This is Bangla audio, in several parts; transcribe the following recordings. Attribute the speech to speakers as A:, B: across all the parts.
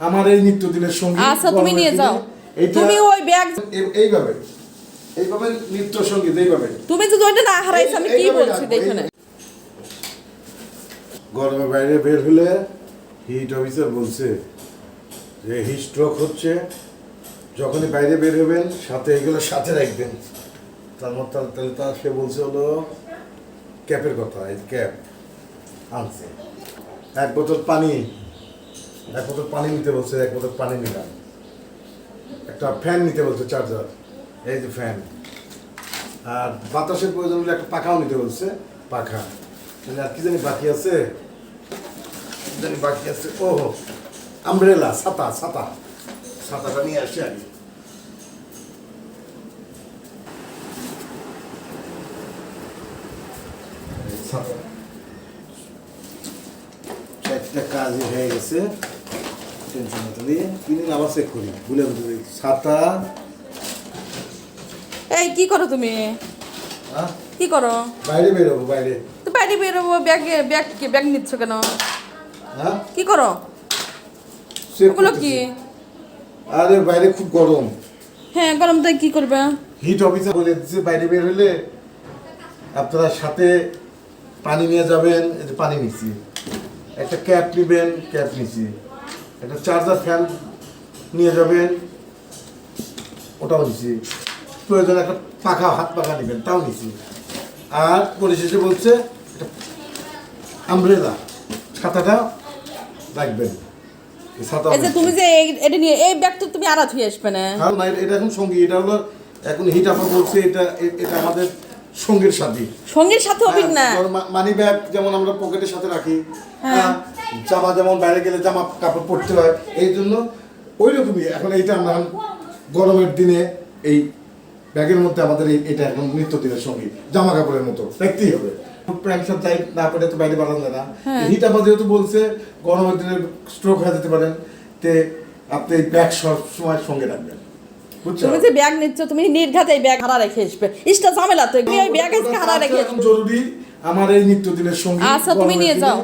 A: আমার এই নিত্যদিনের সঙ্গী
B: আচ্ছা তুমি নিয়ে যাও। তুমি ওই ব্যাগ
A: এই- এইভাবে। এইভাবে নিত্য সংগীত এইভাবে।
B: তুমি যদি ওইটা না হারাইছো আমি কি বলছি দেখো না।
A: গরমে বাইরে বের হলে হিট অফিসার বলছে যে হিট স্ট্রোক হচ্ছে। যখনই বাইরে বের হবেন সাথে এগুলো সাথে রাখবেন। তার মধ্যে তাহলে তার সে বলছে হলো ক্যাপের কথা এই ক্যাপ আনছে। এক বোতল পানি এক বোতল পানি নিতে বলছে, এক বোতল পানি নিলাম। একটা ফ্যান নিতে বলছে চার্জার এই যে ফ্যান আর বাতাসের প্রয়োজন হলে একটা পাখাও নিতে বলছে, পাখা। তাহলে আর কি জানি বাকি আছে? জানি বাকি আছে? ও আমব্রেলা ছাতা ছাতা। ছাতাটা নিয়ে আসি এই ছাতা। কাজ হয়ে গেছে। টেনশন না তাহলে কিনে আবার চেক করি। ভুলে ভুলে ছাতা
B: এই কি করো তুমি?
A: হ্যাঁ?
B: কি করো?
A: বাইরে বেরোবো বাইরে।
B: তো বাইরে বেরোবো ব্যাগ ব্যাগ ব্যাগ নিচ্ছ কেন?
A: হ্যাঁ?
B: কি করো? ওগুলো কি?
A: আরে বাইরে খুব গরম।
B: হ্যাঁ গরম তাই কি করবে?
A: হিট অফিসার বলে দিচ্ছে বাইরে বের হলে আপনারা সাথে পানি নিয়ে যাবেন এই পানি নিচ্ছি। একটা ক্যাপ নেবেন ক্যাপ নিছি একটা চার্জার ফ্যান নিয়ে যাবেন ওটাও নিছি প্রয়োজন একটা পাখা হাত পাখা নেবেন তাও নিছি আর পরিশেষে বলছে একটা আমব্রেলা ছাতাটা রাখবেন। এই
B: যে তুমি যে এটা নিয়ে এই ব্যাগ তো তুমি আড়া আসবে না?
A: কারণ না, এটা- এটা এখন সঙ্গী এটা হলো এখন হিট আপা বলছে এটা এটা আমাদের সঙ্গীর সাথী।
B: সঙ্গীর সাথে অভিক না
A: মানি ব্যাগ যেমন আমরা পকেটের সাথে রাখি
B: হ্যাঁ।
A: হ্যাঁ, জামা যেমন বাইরে গেলে জামা কাপড় পরতে হয় এই জন্য ওই রকমই এখন এইটা আমরা গরমের দিনে এই ব্যাগের মধ্যে আমাদের এটা এখন নিত্যদিনের সঙ্গী জামা কাপড়ের মতো দেখতেই হবে। না পরে তো বাইরে বাড়ানো না।
B: হ্যাঁ।
A: হিট যেহেতু বলছে গরমের দিনে স্ট্রোক হয়ে যেতে পারেন তে আপনি এই ব্যাগ সব সময় সঙ্গে রাখবেন।
B: তুমি যে ব্যাগ নিচ্ছ তুমি নির্ঘাতে এই ব্যাগ হারা রেখে আসবে। ইস্টা ঝামেলা তো তুমি ওই ব্যাগ আজকে হারা রেখে আসবে।
A: জরুরি আমার এই নিত্যদিনের সঙ্গী
B: আচ্ছা তুমি নিয়ে যাও।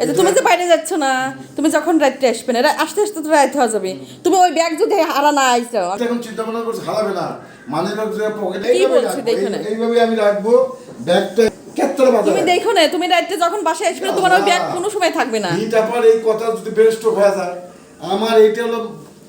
B: এই যে তুমি যে বাইরে যাচ্ছ না তুমি যখন রাত্রে আসবে না আস্তে আস্তে তো রাত হয়ে যাবে। তুমি ওই ব্যাগ যদি হারা না আইছো।
A: এখন চিন্তা ভাবনা করছে হারাবে না। মানে ব্যাগ যে পকেটে। এইভাবে আমি রাখব ব্যাগটা
B: তুমি দেখো না তুমি রাত্রে যখন বাসায় আসবে তোমার ওই ব্যাগ কোনো সময় থাকবে না।
A: এই কথা যদি বেস্ট হয়ে যায় আমার এইটা হলো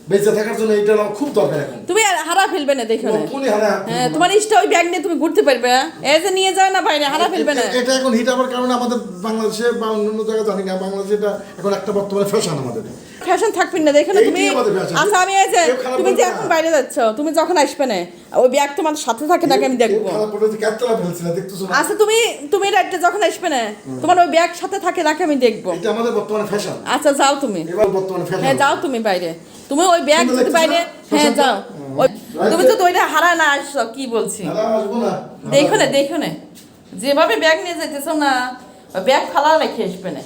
A: বেঁচে থাকার জন্য হলো খুব দরকার এখন।
B: তুমি হারা ফেলবে না দেখো না।
A: কোনই হারা।
B: হ্যাঁ তোমার ইষ্ট ওই ব্যাগ নিয়ে তুমি ঘুরতে পারবে এই যে নিয়ে যায় না বাইরে হারা ফেলবে না।
A: এটা এখন হিট আপার কারণে আমাদের বাংলাদেশে বা অন্যান্য জায়গায় জানি না বাংলাদেশে এটা এখন একটা বর্তমানে ফ্যাশন আমাদের।
B: ফ্যাশন থাকবে না দেখো না তুমি। আচ্ছা আমি এই যে তুমি যে এখন বাইরে যাচ্ছ তুমি যখন আসবে না ওই ব্যাগ তোমার সাথে থাকে নাকি আমি দেখব। আচ্ছা তুমি তুমি রাত্রে যখন আসবে না তোমার ওই ব্যাগ সাথে থাকে নাকি আমি দেখব।
A: এটা আমাদের বর্তমানে ফ্যাশন
B: আচ্ছা যাও তুমি।
A: এবার বর্তমানে ফ্যাশন
B: হ্যাঁ যাও তুমি বাইরে। তুমি ওই ব্যাগ
A: দিতে
B: যদি বাইরে হ্যাঁ যাও। ওই তুমি তো ওইটা হারা না আসছো কি বলছি? দেখো না দেখো না। যেভাবে ব্যাগ নিয়ে যেতেছো না ব্যাগ ফালা রেখে আসবে না।